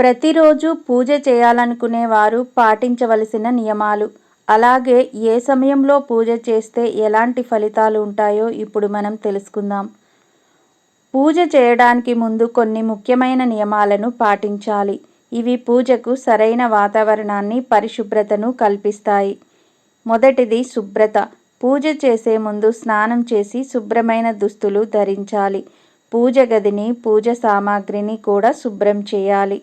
ప్రతిరోజు పూజ చేయాలనుకునే వారు పాటించవలసిన నియమాలు. అలాగే ఏ సమయంలో పూజ చేస్తే ఎలాంటి ఫలితాలు ఉంటాయో ఇప్పుడు మనం తెలుసుకుందాం. పూజ చేయడానికి ముందు కొన్ని ముఖ్యమైన నియమాలను పాటించాలి. ఇవి పూజకు సరైన వాతావరణాన్ని పరిశుభ్రతను కల్పిస్తాయి. మొదటిది శుభ్రత. పూజ చేసే ముందు స్నానం చేసి శుభ్రమైన దుస్తులు ధరించాలి. పూజ గదిని పూజ సామాగ్రిని కూడా శుభ్రం చేయాలి.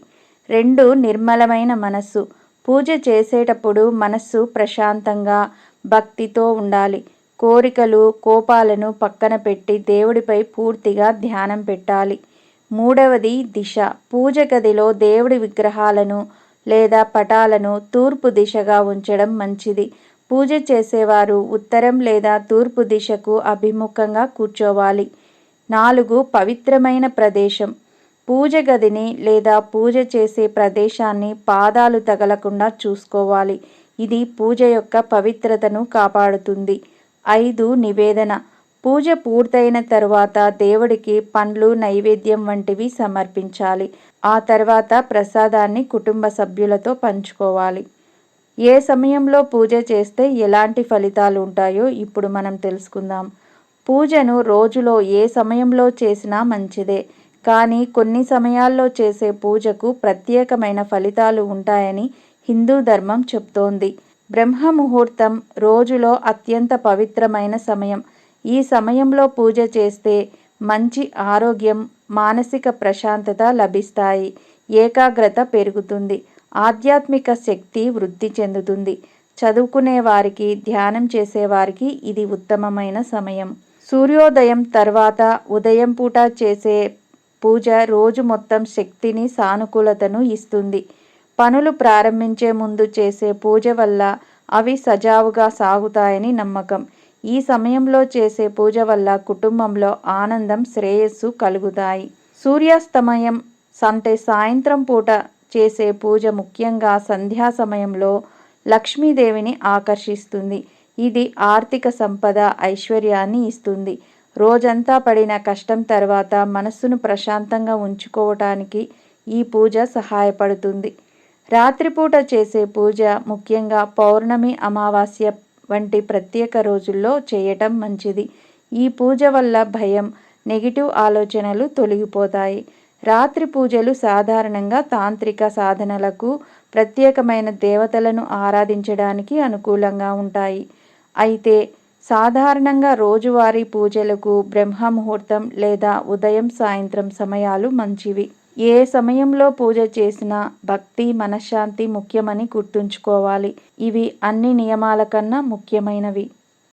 రెండు నిర్మలమైన మనస్సు. పూజ చేసేటప్పుడు మనస్సు ప్రశాంతంగా భక్తితో ఉండాలి. కోరికలు కోపాలను పక్కన పెట్టి దేవుడిపై పూర్తిగా ధ్యానం పెట్టాలి. మూడవది దిశ. పూజ గదిలో దేవుడి విగ్రహాలను లేదా పటాలను తూర్పు దిశగా ఉంచడం మంచిది. పూజ చేసేవారు ఉత్తరం లేదా తూర్పు దిశకు అభిముఖంగా కూర్చోవాలి. నాలుగు పవిత్రమైన ప్రదేశం. పూజ గదిని లేదా పూజ చేసే ప్రదేశాన్ని పాదాలు తగలకుండా చూసుకోవాలి. ఇది పూజ యొక్క పవిత్రతను కాపాడుతుంది. ఐదు నివేదన. పూజ పూర్తయిన తరువాత దేవుడికి పండ్లు నైవేద్యం వంటివి సమర్పించాలి. ఆ తర్వాత ప్రసాదాన్ని కుటుంబ సభ్యులతో పంచుకోవాలి. ఏ సమయంలో పూజ చేస్తే ఎలాంటి ఫలితాలు ఉంటాయో ఇప్పుడు మనం తెలుసుకుందాం. పూజను రోజులో ఏ సమయంలో చేసినా మంచిదే. కానీ కొన్ని సమయాల్లో చేసే పూజకు ప్రత్యేకమైన ఫలితాలు ఉంటాయని హిందూ ధర్మం చెప్తోంది. బ్రహ్మ ముహూర్తం రోజులో అత్యంత పవిత్రమైన సమయం. ఈ సమయంలో పూజ చేస్తే మంచి ఆరోగ్యం మానసిక ప్రశాంతత లభిస్తాయి. ఏకాగ్రత పెరుగుతుంది. ఆధ్యాత్మిక శక్తి వృద్ధి చెందుతుంది. చదువుకునే వారికి ధ్యానం చేసేవారికి ఇది ఉత్తమమైన సమయం. సూర్యోదయం తర్వాత ఉదయం పూట చేసే పూజ రోజు మొత్తం శక్తిని సానుకూలతను ఇస్తుంది. పనులు ప్రారంభించే ముందు చేసే పూజ వల్ల అవి సజావుగా సాగుతాయని నమ్మకం. ఈ సమయంలో చేసే పూజ వల్ల కుటుంబంలో ఆనందం శ్రేయస్సు కలుగుతాయి. సూర్యాస్తమయం అంటే సాయంత్రం పూట చేసే పూజ ముఖ్యంగా సంధ్యా సమయంలో లక్ష్మీదేవిని ఆకర్షిస్తుంది. ఇది ఆర్థిక సంపద ఐశ్వర్యాన్ని ఇస్తుంది. రోజంతా పడిన కష్టం తర్వాత మనస్సును ప్రశాంతంగా ఉంచుకోవటానికి ఈ పూజ సహాయపడుతుంది. రాత్రిపూట చేసే పూజ ముఖ్యంగా పౌర్ణమి అమావాస్య వంటి ప్రత్యేక రోజుల్లో చేయటం మంచిది. ఈ పూజ వల్ల భయం నెగిటివ్ ఆలోచనలు తొలగిపోతాయి. రాత్రి పూజలు సాధారణంగా తాంత్రిక సాధనలకు ప్రత్యేకమైన దేవతలను ఆరాధించడానికి అనుకూలంగా ఉంటాయి. అయితే సాధారణంగా రోజువారీ పూజలకు బ్రహ్మ ముహూర్తం లేదా ఉదయం సాయంత్రం సమయాలు మంచివి. ఏ సమయంలో పూజ చేసినా భక్తి మనశ్శాంతి ముఖ్యమని గుర్తుంచుకోవాలి. ఇవి అన్ని నియమాల కన్నా ముఖ్యమైనవి.